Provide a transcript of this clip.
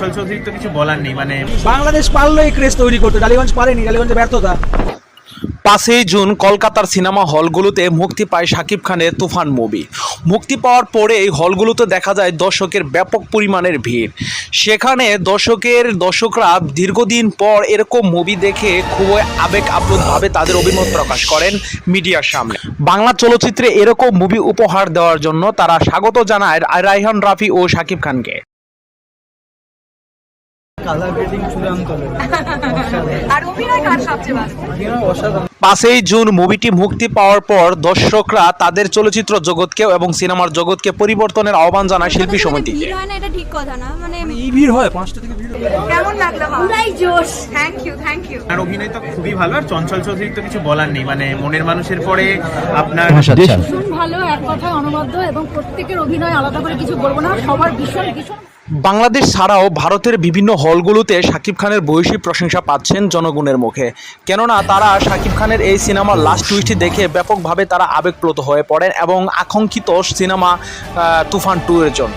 চঞ্চল চৌধুরীর তো কিছু বলার নেই মানে বাংলাদেশ পারল এই ক্রেজ তৈরি করতে টালিগঞ্জ পারেনি টালিগঞ্জের ব্যর্থতা। পাঁচই জুন কলকাতার সিনেমা হলগুলোতে মুক্তি পায় শাকিব খানের তুফান মুভি। মুক্তি পাওয়ার পরে এই হলগুলোতে দেখা যায় দর্শকের ব্যাপক পরিমাণের ভিড়। সেখানে দর্শকের দর্শকরা দীর্ঘদিন পর এরকম মুভি দেখে খুবই আবেগ আপ্লুতভাবে তাদের অভিমত প্রকাশ করেন মিডিয়ার সামনে। বাংলা চলচ্চিত্রে এরকম মুভি উপহার দেওয়ার জন্য তারা স্বাগত জানায় রাইহান রাফি ও শাকিব খানকে। কালার গ্রেডিং চূড়ান্ত আর অভিনয় কার সবচেয়ে ভালো? অসাধারণ। পাঁচই জুন মুভিটি মুক্তি পাওয়ার পর দর্শকরা তাদের চলচ্চিত্র জগৎকে এবং সিনেমার জগৎকে পরিবর্তনের আহ্বান জানায় শিল্পী সমিতিকে ভিড় না এটা ঠিক কথা না মানে এই ভিড় হয় পাঁচটা থেকে ভিড় কেমন লাগল পুরাই জোশ। থ্যাংক ইউ থ্যাংক ইউ আর অভিনয় তো খুবই ভালো আর চঞ্চল চৌধুরীর তো কিছু বলার নেই মানে মনের মানুষের পরে আপনার ভীষণ ভালো এক কথায় অনবদ্য এবং প্রত্যেকের অভিনয় আলাদা করে কিছু বলব না সবার ভীষণ ভীষণ বাংলাদেশ ছাড়াও ভারতের বিভিন্ন হলগুলোতে শাকিব খানের বয়সী প্রশংসা পাচ্ছেন জনগণের মুখে। কেননা তারা শাকিব খানের এই সিনেমার লাস্ট টুইটটি দেখে ব্যাপকভাবে তারা আবেগপ্লুত হয়ে পড়েন এবং আকাঙ্ক্ষিত সিনেমা তুফান টু এর জন্য।